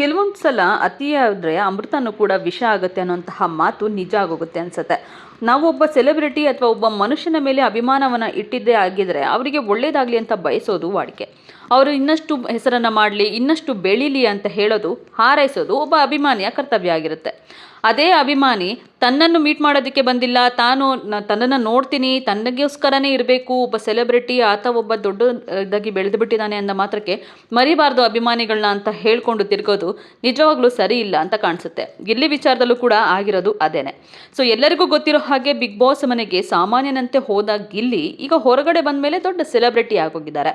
ಕೆಲವೊಂದು ಸಲ ಅತಿಯಾದರೆ ಅಮೃತನೂ ಕೂಡ ವಿಷ ಆಗುತ್ತೆ ಅನ್ನೋಂತಹ ಮಾತು ನಿಜ ಆಗೋಗುತ್ತೆ ಅನಿಸುತ್ತೆ. ನಾವೊಬ್ಬ ಸೆಲೆಬ್ರಿಟಿ ಅಥವಾ ಒಬ್ಬ ಮನುಷ್ಯನ ಮೇಲೆ ಅಭಿಮಾನವನ್ನು ಇಟ್ಟಿದ್ದೇ ಆಗಿದ್ರೆ ಅವರಿಗೆ ಒಳ್ಳೇದಾಗಲಿ ಅಂತ ಬಯಸೋದು ವಾಡಿಕೆ. ಅವರು ಇನ್ನಷ್ಟು ಹೆಸರನ್ನು ಮಾಡಲಿ, ಇನ್ನಷ್ಟು ಬೆಳೀಲಿ ಅಂತ ಹೇಳೋದು, ಹಾರೈಸೋದು ಒಬ್ಬ ಅಭಿಮಾನಿಯ ಕರ್ತವ್ಯ ಆಗಿರುತ್ತೆ. ಅದೇ ಅಭಿಮಾನಿ, ತನ್ನನ್ನು ಮೀಟ್ ಮಾಡೋದಕ್ಕೆ ಬಂದಿಲ್ಲ, ತಾನು ತನ್ನನ್ನು ನೋಡ್ತೀನಿ, ತನ್ನಗೋಸ್ಕರನೇ ಇರಬೇಕು, ಒಬ್ಬ ಸೆಲೆಬ್ರಿಟಿ ಆತ ಒಬ್ಬ ದೊಡ್ಡ ಇದಾಗಿ ಬೆಳೆದು ಬಿಟ್ಟಿದ್ದಾನೆ ಅಂದ ಮಾತ್ರಕ್ಕೆ ಮರಿಬಾರ್ದು ಅಭಿಮಾನಿಗಳನ್ನ ಅಂತ ಹೇಳ್ಕೊಂಡು ತಿರ್ಗೋದು ನಿಜವಾಗ್ಲೂ ಸರಿ ಇಲ್ಲ ಅಂತ ಕಾಣಿಸುತ್ತೆ. ಗಿಲ್ಲಿ ವಿಚಾರದಲ್ಲೂ ಕೂಡ ಆಗಿರೋದು ಅದೇನೆ. ಸೊ ಎಲ್ಲರಿಗೂ ಗೊತ್ತಿರೋ ಹಾಗೆ ಬಿಗ್ ಬಾಸ್ ಮನೆಗೆ ಸಾಮಾನ್ಯನಂತೆ ಹೋದ ಗಿಲ್ಲಿ ಈಗ ಹೊರಗಡೆ ಬಂದ ಮೇಲೆ ದೊಡ್ಡ ಸೆಲೆಬ್ರಿಟಿ ಆಗೋಗಿದ್ದಾರೆ.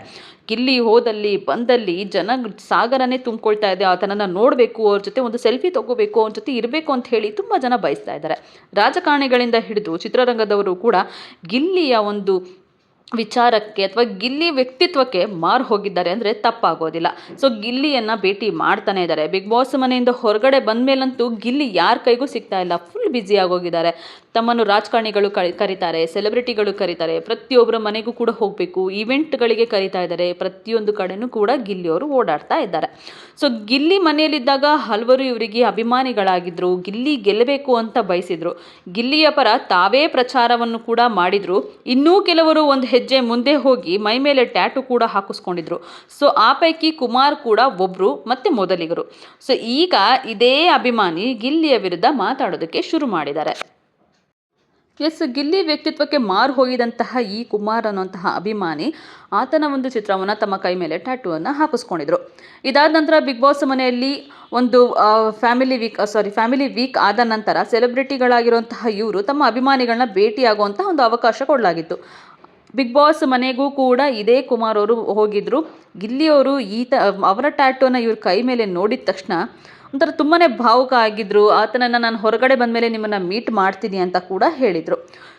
ಗಿಲ್ಲಿ ಹೋದಲ್ಲಿ, ಬಂದಲ್ಲಿ ಜನ ಸಾಗರನೇ ತುಂಬಿಕೊಳ್ತಾ ಇದೆ, ಆತನನ್ನು ನೋಡಬೇಕು, ಅವ್ರ ಜೊತೆ ಒಂದು ಸೆಲ್ಫಿ ತಗೋಬೇಕು ಅವ್ರ ಜೊತೆ ಇರಬೇಕು ಅಂತ ಹೇಳಿ ತುಂಬ ಜನ ಬಯಸ್ತಾ ಇದ್ದಾರೆ. ರಾಜಕಾರಣಿಗಳಿಂದ ಹಿಡಿದು ಚಿತ್ರರಂಗದವರು ಕೂಡ ಗಿಲ್ಲಿಯ ಒಂದು ವಿಚಾರಕ್ಕೆ ಅಥವಾ ಗಿಲ್ಲಿ ವ್ಯಕ್ತಿತ್ವಕ್ಕೆ ಮಾರು ಹೋಗಿದ್ದಾರೆ ಅಂದರೆ ತಪ್ಪಾಗೋದಿಲ್ಲ. ಸೊ ಗಿಲ್ಲಿಯನ್ನು ಭೇಟಿ ಮಾಡ್ತಾನೆ ಇದ್ದಾರೆ. ಬಿಗ್ ಬಾಸ್ ಮನೆಯಿಂದ ಹೊರಗಡೆ ಬಂದ ಮೇಲಂತೂ ಗಿಲ್ಲಿ ಯಾರ ಕೈಗೂ ಸಿಗ್ತಾ ಇಲ್ಲ. ಫುಲ್ ಬ್ಯುಸಿ ಆಗೋಗಿದ್ದಾರೆ. ತಮ್ಮನ್ನು ರಾಜಕಾರಣಿಗಳು ಕರಿ, ಕರೀತಾರೆ ಸೆಲೆಬ್ರಿಟಿಗಳು ಕರೀತಾರೆ. ಪ್ರತಿಯೊಬ್ಬರ ಮನೆಗೂ ಕೂಡ ಹೋಗಬೇಕು. ಇವೆಂಟ್ಗಳಿಗೆ ಕರೀತಾ ಇದ್ದಾರೆ. ಪ್ರತಿಯೊಂದು ಕಡೆನೂ ಕೂಡ ಗಿಲ್ಲಿಯವರು ಓಡಾಡ್ತಾ ಇದ್ದಾರೆ. ಸೊ ಗಿಲ್ಲಿ ಮನೆಯಲ್ಲಿದ್ದಾಗ ಹಲವರು ಇವರಿಗೆ ಅಭಿಮಾನಿಗಳಾಗಿದ್ದರು ಗಿಲ್ಲಿ ಗೆಲ್ಲಬೇಕು ಅಂತ ಬಯಸಿದ್ರು. ಗಿಲ್ಲಿಯ ಪರ ತಾವೇ ಪ್ರಚಾರವನ್ನು ಕೂಡ ಮಾಡಿದ್ರು. ಇನ್ನೂ ಕೆಲವರು ಒಂದು ಹೆಜ್ಜೆ ಮುಂದೆ ಹೋಗಿ ಮೈ ಮೇಲೆ ಟ್ಯಾಟು ಕೂಡ ಹಾಕಿಸ್ಕೊಂಡಿದ್ರು. ಸೊ ಆ ಪೈಕಿ ಕುಮಾರ್ ಕೂಡ ಒಬ್ರು ಮತ್ತೆ ಮೊದಲಿಗರು. ಸೊ ಈಗ ಇದೇ ಅಭಿಮಾನಿ ಗಿಲ್ಲಿಯ ವಿರುದ್ಧ ಮಾತಾಡೋದಕ್ಕೆ ಶುರು ಮಾಡಿದ್ದಾರೆ. ಎಸ್, ಗಿಲ್ಲಿ ವ್ಯಕ್ತಿತ್ವಕ್ಕೆ ಮಾರು ಹೋಗಿದಂತಹ ಈ ಕುಮಾರ್ ಅನ್ನುವಂತಹ ಅಭಿಮಾನಿ ಆತನ ಒಂದು ಚಿತ್ರವನ್ನು ತಮ್ಮ ಕೈ ಮೇಲೆ ಟ್ಯಾಟುವನ್ನು ಹಾಕಿಸ್ಕೊಂಡಿದ್ರು. ಇದಾದ ನಂತರ ಬಿಗ್ ಬಾಸ್ ಮನೆಯಲ್ಲಿ ಒಂದು family week sorry family week ಆದ ನಂತರ ಸೆಲೆಬ್ರಿಟಿಗಳಾಗಿರುವಂತಹ ಇವರು ತಮ್ಮ ಅಭಿಮಾನಿಗಳನ್ನ ಭೇಟಿಯಾಗುವಂತಹ ಒಂದು ಅವಕಾಶ ಕೊಡಲಾಗಿತ್ತು. ಬಿಗ್ ಬಾಸ್ ಮನೆಗೂ ಕೂಡ ಇದೇ ಕುಮಾರ್ ಅವರು ಹೋಗಿದ್ರು. ಗಿಲ್ಲಿಯವರು ಈತ, ಅವರ ಟ್ಯಾಟೂನ ಇವ್ರ ಕೈ ಮೇಲೆ ನೋಡಿದ ತಕ್ಷಣ ಒಂಥರ ತುಂಬಾ ಭಾವುಕ ಆಗಿದ್ರು. ಆತನನ್ನು ನಾನು ಹೊರಗಡೆ ಬಂದ ಮೇಲೆ ನಿಮ್ಮನ್ನು ಮೀಟ್ ಮಾಡ್ತೀನಿ ಅಂತ ಕೂಡ ಹೇಳಿದರು.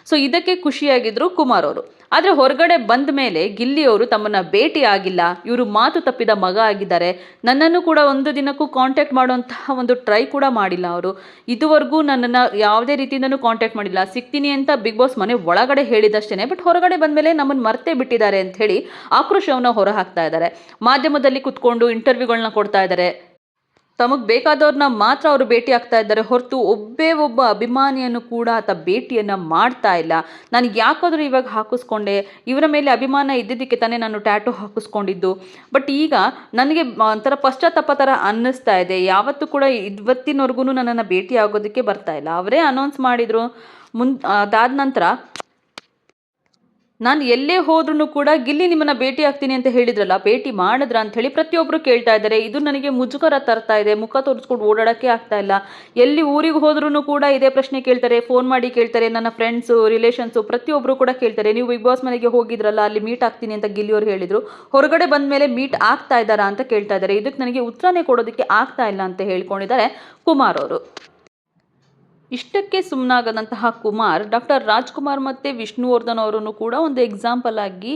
ಸೊ ಇದಕ್ಕೆ ಖುಷಿಯಾಗಿದ್ದರು ಕುಮಾರ್ ಅವರು. ಆದರೆ ಹೊರಗಡೆ ಬಂದ ಮೇಲೆ ಗಿಲ್ಲಿಯವರು ತಮ್ಮನ್ನು ಭೇಟಿ ಆಗಿಲ್ಲ. ಇವರು ಮಾತು ತಪ್ಪಿದ ಮಗ ಆಗಿದ್ದಾರೆ. ನನ್ನನ್ನು ಕೂಡ ಒಂದು ದಿನಕ್ಕೂ ಕಾಂಟ್ಯಾಕ್ಟ್ ಮಾಡುವಂತಹ ಒಂದು ಟ್ರೈ ಕೂಡ ಮಾಡಿಲ್ಲ ಅವರು. ಇದುವರೆಗೂ ನನ್ನನ್ನು ಯಾವುದೇ ರೀತಿಯಿಂದನೂ ಕಾಂಟ್ಯಾಕ್ಟ್ ಮಾಡಿಲ್ಲ. ಸಿಗ್ತೀನಿ ಅಂತ ಬಿಗ್ ಬಾಸ್ ಮನೆ ಒಳಗಡೆ ಹೇಳಿದಷ್ಟೇ ಬಟ್ ಹೊರಗಡೆ ಬಂದಮೇಲೆ ನಮ್ಮನ್ನು ಮರ್ತೇ ಬಿಟ್ಟಿದ್ದಾರೆ ಅಂತ ಹೇಳಿ ಆಕ್ರೋಶವನ್ನು ಹೊರಹಾಕ್ತಾ ಇದ್ದಾರೆ. ಮಾಧ್ಯಮದಲ್ಲಿ ಕುತ್ಕೊಂಡು ಇಂಟರ್ವ್ಯೂಗಳನ್ನ ಕೊಡ್ತಾ ಇದ್ದಾರೆ. ತಮಗೆ ಬೇಕಾದವ್ರನ್ನ ಮಾತ್ರ ಅವರು ಭೇಟಿ ಆಗ್ತಾ ಇದ್ದಾರೆ ಹೊರತು ಒಬ್ಬೇ ಒಬ್ಬ ಅಭಿಮಾನಿಯನ್ನು ಕೂಡ ಆತ ಭೇಟಿಯನ್ನು ಮಾಡ್ತಾ ಇಲ್ಲ. ನಾನು ಯಾಕಾದರೂ ಇವಾಗ ಹಾಕಿಸ್ಕೊಂಡೆ, ಇವರ ಮೇಲೆ ಅಭಿಮಾನ ಇದ್ದಿದ್ದಕ್ಕೆ ತಾನೇ ನಾನು ಟ್ಯಾಟು ಹಾಕಿಸ್ಕೊಂಡಿದ್ದು. ಬಟ್ ಈಗ ನನಗೆ ಒಂಥರ ಪಶ್ಚಾತ್ತಾಪ ಥರ ಅನ್ನಿಸ್ತಾ ಇದೆ. ಯಾವತ್ತೂ ಕೂಡ ಇವತ್ತಿನವರೆಗೂ ನನ್ನನ್ನು ಭೇಟಿ ಆಗೋದಕ್ಕೆ ಬರ್ತಾ ಇಲ್ಲ. ಅವರೇ ಅನೌನ್ಸ್ ಮಾಡಿದರು. ಮುನ್ ಅದಾದ ನಂತರ ನಾನು ಎಲ್ಲೇ ಹೋದ್ರೂ ಕೂಡ ಗಿಲ್ಲಿ ನಿಮ್ಮನ್ನ ಭೇಟಿ ಆಗ್ತೀನಿ ಅಂತ ಹೇಳಿದ್ರಲ್ಲ, ಭೇಟಿ ಮಾಡಿದ್ರ ಅಂತ ಹೇಳಿ ಪ್ರತಿಯೊಬ್ಬರು ಕೇಳ್ತಾ ಇದ್ದಾರೆ. ಇದು ನನಗೆ ಮುಜುಗರ ತರ್ತಾ ಇದೆ, ಮುಖ ತೋರಿಸ್ಕೊಂಡು ಓಡಾಡಕ್ಕೆ ಆಗ್ತಾ ಇಲ್ಲ. ಎಲ್ಲಿ ಊರಿಗೆ ಹೋದ್ರೂ ಕೂಡ ಇದೇ ಪ್ರಶ್ನೆ ಕೇಳ್ತಾರೆ, ಫೋನ್ ಮಾಡಿ ಕೇಳ್ತಾರೆ, ನನ್ನ ಫ್ರೆಂಡ್ಸು ರಿಲೇಷನ್ಸು ಪ್ರತಿಯೊಬ್ಬರು ಕೂಡ ಕೇಳ್ತಾರೆ, ನೀವು ಬಿಗ್ ಬಾಸ್ ಮನೆಗೆ ಹೋಗಿದ್ರಲ್ಲ, ಅಲ್ಲಿ ಮೀಟ್ ಆಗ್ತೀನಿ ಅಂತ ಗಿಲ್ಲಿಯವರು ಹೇಳಿದರು. ಹೊರಗಡೆ ಬಂದ ಮೇಲೆ ಮೀಟ್ ಆಗ್ತಾ ಇದ್ದಾರಾ ಅಂತ ಕೇಳ್ತಾ ಇದ್ದಾರೆ. ಇದಕ್ಕೆ ನನಗೆ ಉತ್ತರನೇ ಕೊಡೋದಕ್ಕೆ ಆಗ್ತಾ ಇಲ್ಲ ಅಂತ ಹೇಳ್ಕೊಂಡಿದ್ದಾರೆ ಕುಮಾರ್ ಅವರು. ಇಷ್ಟಕ್ಕೆ ಸುಮ್ಮನಾಗದಂತಹ ಕುಮಾರ್, ಡಾಕ್ಟರ್ ರಾಜ್ಕುಮಾರ್ ಮತ್ತು ವಿಷ್ಣುವರ್ಧನ್ ಅವರನ್ನು ಕೂಡ ಒಂದು ಎಕ್ಸಾಂಪಲ್ ಆಗಿ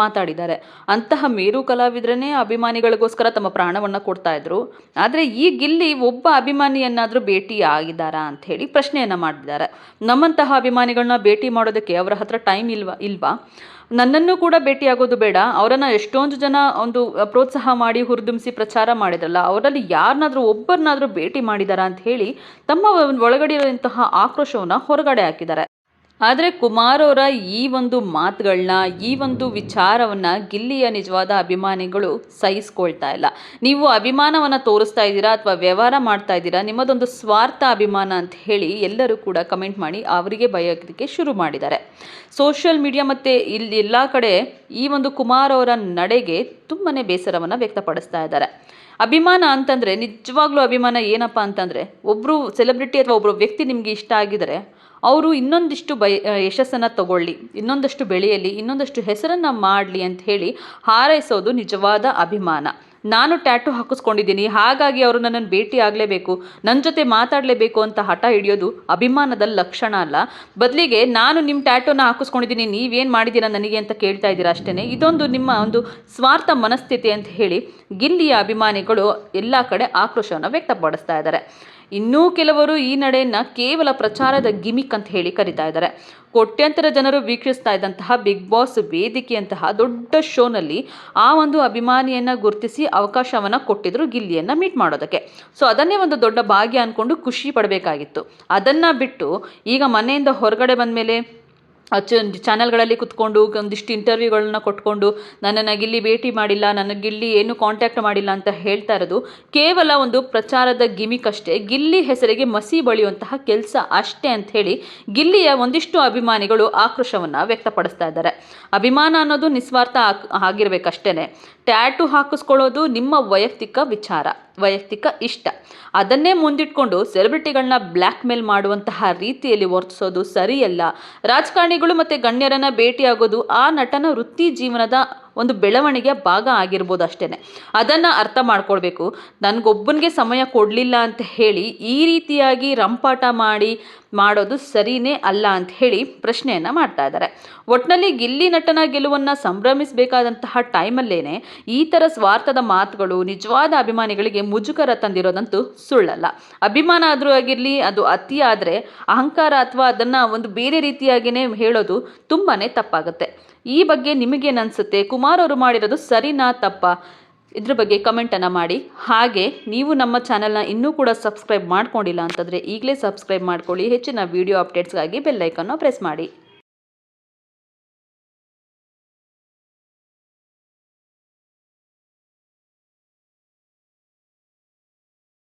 ಮಾತಾಡಿದ್ದಾರೆ. ಅಂತಹ ಮೇರು ಕಲಾವಿದ್ರನ್ನೇ ಅಭಿಮಾನಿಗಳಿಗೋಸ್ಕರ ತಮ್ಮ ಪ್ರಾಣವನ್ನು ಕೊಡ್ತಾ ಇದ್ರು. ಆದರೆ ಈ ಗಿಲ್ಲಿ ಒಬ್ಬ ಅಭಿಮಾನಿಯನ್ನಾದರೂ ಭೇಟಿ ಆಗಿದ್ದಾರಾ ಅಂತ ಹೇಳಿ ಪ್ರಶ್ನೆಯನ್ನು ಮಾಡಿದ್ದಾರೆ ನಮ್ಮಂತಹ ಅಭಿಮಾನಿಗಳನ್ನ ಭೇಟಿ ಮಾಡೋದಕ್ಕೆ ಅವರ ಹತ್ರ ಟೈಮ್ ಇಲ್ವಾ ಇಲ್ವಾ? ನನ್ನನ್ನು ಕೂಡ ಭೇಟಿಯಾಗೋದು ಬೇಡ. ಅವರನ್ನು ಎಷ್ಟೊಂದು ಜನ ಒಂದು ಪ್ರೋತ್ಸಾಹ ಮಾಡಿ ಹುರಿದುಂಬಿಸಿ ಪ್ರಚಾರ ಮಾಡಿದ್ರಲ್ಲ, ಅವರಲ್ಲಿ ಯಾರನ್ನಾದರೂ ಒಬ್ಬರನ್ನಾದರೂ ಭೇಟಿ ಮಾಡಿದಾರಾ ಅಂತ ಹೇಳಿ ತಮ್ಮ ಒಳಗಡೆ ಇರುವಂತಹ ಆಕ್ರೋಶವನ್ನು ಹೊರಗಡೆ ಹಾಕಿದ್ದಾರೆ. ಆದರೆ ಕುಮಾರ್ ಅವರ ಈ ಒಂದು ಮಾತುಗಳನ್ನ ಈ ಒಂದು ವಿಚಾರವನ್ನು ಗಿಲ್ಲಿಯ ನಿಜವಾದ ಅಭಿಮಾನಿಗಳು ಸಹಿಸ್ಕೊಳ್ತಾ ಇಲ್ಲ. ನೀವು ಅಭಿಮಾನವನ್ನು ತೋರಿಸ್ತಾ ಇದ್ದೀರಾ ಅಥವಾ ವ್ಯವಹಾರ ಮಾಡ್ತಾ ಇದ್ದೀರಾ? ನಿಮ್ಮದೊಂದು ಸ್ವಾರ್ಥ ಅಭಿಮಾನ ಅಂತ ಹೇಳಿ ಎಲ್ಲರೂ ಕೂಡ ಕಮೆಂಟ್ ಮಾಡಿ ಅವರಿಗೆ ಬಯೋದಕ್ಕೆ ಶುರು ಮಾಡಿದ್ದಾರೆ. ಸೋಷಿಯಲ್ ಮೀಡಿಯಾ ಮತ್ತು ಇಲ್ಲಿ ಎಲ್ಲ ಕಡೆ ಈ ಒಂದು ಕುಮಾರ್ ಅವರ ನಡೆಗೆ ತುಂಬಾ ಬೇಸರವನ್ನು ವ್ಯಕ್ತಪಡಿಸ್ತಾ ಇದ್ದಾರೆ. ಅಭಿಮಾನ ಅಂತಂದರೆ ನಿಜವಾಗ್ಲೂ ಅಭಿಮಾನ ಏನಪ್ಪ ಅಂತಂದರೆ ಒಬ್ಬರು ಸೆಲೆಬ್ರಿಟಿ ಅಥವಾ ಒಬ್ಬರು ವ್ಯಕ್ತಿ ನಿಮಗೆ ಇಷ್ಟ ಆಗಿದರೆ ಅವರು ಇನ್ನೊಂದಿಷ್ಟು ಬಯ ಯಶಸ್ಸನ್ನು ತಗೊಳ್ಳಿ, ಇನ್ನೊಂದಷ್ಟು ಬೆಳೆಯಲಿ, ಇನ್ನೊಂದಷ್ಟು ಹೆಸರನ್ನು ಮಾಡಲಿ ಅಂತ ಹೇಳಿ ಹಾರೈಸೋದು ನಿಜವಾದ ಅಭಿಮಾನ. ನಾನು ಟ್ಯಾಟು ಹಾಕಿಸ್ಕೊಂಡಿದ್ದೀನಿ, ಹಾಗಾಗಿ ಅವರು ನನ್ನನ್ನು ಭೇಟಿ ಆಗಲೇಬೇಕು ನನ್ನ ಜೊತೆ ಮಾತಾಡಲೇಬೇಕು ಅಂತ ಹಠ ಹಿಡಿಯೋದು ಅಭಿಮಾನದ ಲಕ್ಷಣ ಅಲ್ಲ. ಬದಲಿಗೆ ನಾನು ನಿಮ್ಮ ಟ್ಯಾಟೋನ ಹಾಕಿಸ್ಕೊಂಡಿದ್ದೀನಿ, ನೀವೇನು ಮಾಡಿದ್ದೀರಾ ನನಗೆ ಅಂತ ಕೇಳ್ತಾ ಇದ್ದೀರಾ ಅಷ್ಟೇ ಇದೊಂದು ನಿಮ್ಮ ಒಂದು ಸ್ವಾರ್ಥ ಮನಸ್ಥಿತಿ ಅಂತ ಹೇಳಿ ಗಿಲ್ಲಿಯ ಅಭಿಮಾನಿಗಳು ಎಲ್ಲ ಕಡೆ ಆಕ್ರೋಶವನ್ನು ವ್ಯಕ್ತಪಡಿಸ್ತಾ ಇದ್ದಾರೆ. ಇನ್ನೂ ಕೆಲವರು ಈ ನಡೆಯನ್ನು ಕೇವಲ ಪ್ರಚಾರದ ಗಿಮಿಕ್ ಅಂತ ಹೇಳಿ ಕರಿತಾ ಇದ್ದಾರೆ. ಕೋಟ್ಯಂತರ ಜನರು ವೀಕ್ಷಿಸ್ತಾ ಇದ್ದಂತಹ ಬಿಗ್ ಬಾಸ್ ವೇದಿಕೆಯಂತಹ ದೊಡ್ಡ ಶೋನಲ್ಲಿ ಆ ಒಂದು ಅಭಿಮಾನಿಯನ್ನ ಗುರುತಿಸಿ ಅವಕಾಶವನ್ನು ಕೊಟ್ಟಿದ್ರು ಗಿಲ್ಲಿಯನ್ನ ಮೀಟ್ ಮಾಡೋದಕ್ಕೆ. ಸೊ ಅದನ್ನೇ ಒಂದು ದೊಡ್ಡ ಭಾಗ್ಯ ಅಂದ್ಕೊಂಡು ಖುಷಿ ಪಡಬೇಕಾಗಿತ್ತು. ಅದನ್ನು ಬಿಟ್ಟು ಈಗ ಮನೆಯಿಂದ ಹೊರಗಡೆ ಬಂದಮೇಲೆ ಚಾನಲ್ಗಳಲ್ಲಿ ಕುತ್ಕೊಂಡು ಒಂದಿಷ್ಟು ಇಂಟರ್ವ್ಯೂಗಳನ್ನ ಕೊಟ್ಕೊಂಡು, ನನ್ನನ್ನು ಗಿಲ್ಲಿ ಭೇಟಿ ಮಾಡಿಲ್ಲ ನನಗಿಲ್ಲಿ ಗಿಲ್ಲಿ ಏನು ಕಾಂಟ್ಯಾಕ್ಟ್ ಮಾಡಿಲ್ಲ ಅಂತ ಹೇಳ್ತಾ ಇರೋದು ಕೇವಲ ಒಂದು ಪ್ರಚಾರದ ಗಿಮಿಕ್ ಅಷ್ಟೇ. ಗಿಲ್ಲಿ ಹೆಸರಿಗೆ ಮಸಿ ಬಳಿಯುವಂತಹ ಕೆಲಸ ಅಷ್ಟೇ ಅಂತ ಹೇಳಿ ಗಿಲ್ಲಿಯ ಒಂದಿಷ್ಟು ಅಭಿಮಾನಿಗಳು ಆಕ್ರೋಶವನ್ನು ವ್ಯಕ್ತಪಡಿಸ್ತಾ ಇದ್ದಾರೆ. ಅಭಿಮಾನ ಅನ್ನೋದು ನಿಸ್ವಾರ್ಥ ಆಗ್- ಆಗಿರ್ಬೇಕಷ್ಟೇನೆ. ಟ್ಯಾಟು ಹಾಕಿಸ್ಕೊಳ್ಳೋದು ನಿಮ್ಮ ವೈಯಕ್ತಿಕ ವಿಚಾರ, ವೈಯಕ್ತಿಕ ಇಷ್ಟ. ಅದನ್ನೇ ಮುಂದಿಟ್ಕೊಂಡು ಸೆಲೆಬ್ರಿಟಿಗಳನ್ನ ಬ್ಲ್ಯಾಕ್ ಮೇಲ್ ಮಾಡುವಂತಹ ರೀತಿಯಲ್ಲಿ ವರ್ತಿಸೋದು ಸರಿಯಲ್ಲ. ರಾಜಕಾರಣಿಗಳು ಮತ್ತು ಗಣ್ಯರನ್ನ ಭೇಟಿಯಾಗೋದು ಆ ನಟನ ವೃತ್ತಿ ಜೀವನದ ಒಂದು ಬೆಳವಣಿಗೆಯ ಭಾಗ ಆಗಿರ್ಬೋದು ಅಷ್ಟೇ ಅದನ್ನು ಅರ್ಥ ಮಾಡ್ಕೊಳ್ಬೇಕು. ನನಗೊಬ್ಬನಿಗೆ ಸಮಯ ಕೊಡಲಿಲ್ಲ ಅಂತ ಹೇಳಿ, ಈ ರೀತಿಯಾಗಿ ರಂಪಾಟ ಮಾಡಿ ಮಾಡೋದು ಸರಿನೇ ಅಲ್ಲ ಅಂತ ಹೇಳಿ ಪ್ರಶ್ನೆಯನ್ನು ಮಾಡ್ತಾ ಇದ್ದಾರೆ. ಒಟ್ಟಿನಲ್ಲಿ ಗಿಲ್ಲಿ ನಟನ ಗೆಲುವನ್ನು ಸಂಭ್ರಮಿಸಬೇಕಾದಂತಹ ಟೈಮಲ್ಲೇನೆ ಈ ಥರ ಸ್ವಾರ್ಥದ ಮಾತುಗಳು, ನಿಜವಾದ ಅಭಿಮಾನಿಗಳಿಗೆ ಮುಜುಗರ ತಂದಿರೋದಂತೂ ಸುಳ್ಳಲ್ಲ. ಅಭಿಮಾನ ಆದರೂ ಆಗಿರಲಿ, ಅದು ಅತಿ ಆದರೆ ಅಹಂಕಾರ ಅಥವಾ ಅದನ್ನು ಒಂದು ಬೇರೆ ರೀತಿಯಾಗಿಯೇ ಹೇಳೋದು ತುಂಬಾ ತಪ್ಪಾಗುತ್ತೆ. ಈ ಬಗ್ಗೆ ನಿಮಗೇನು ಅನಿಸುತ್ತೆ? ಕುಮಾರ್ ಅವರು ಮಾಡಿರೋದು ಸರಿನಾ ತಪ್ಪ? ಇದ್ರ ಬಗ್ಗೆ ಕಮೆಂಟನ್ನು ಮಾಡಿ. ಹಾಗೆ, ನೀವು ನಮ್ಮ ಚಾನಲ್ನ ಇನ್ನೂ ಕೂಡ ಸಬ್ಸ್ಕ್ರೈಬ್ ಮಾಡ್ಕೊಂಡಿಲ್ಲ ಅಂತಂದರೆ ಈಗಲೇ ಸಬ್ಸ್ಕ್ರೈಬ್ ಮಾಡ್ಕೊಳ್ಳಿ. ಹೆಚ್ಚಿನ ವಿಡಿಯೋ ಅಪ್ಡೇಟ್ಸ್ಗಾಗಿ ಬೆಲ್ಲೈಕನ್ನು ಪ್ರೆಸ್ ಮಾಡಿ.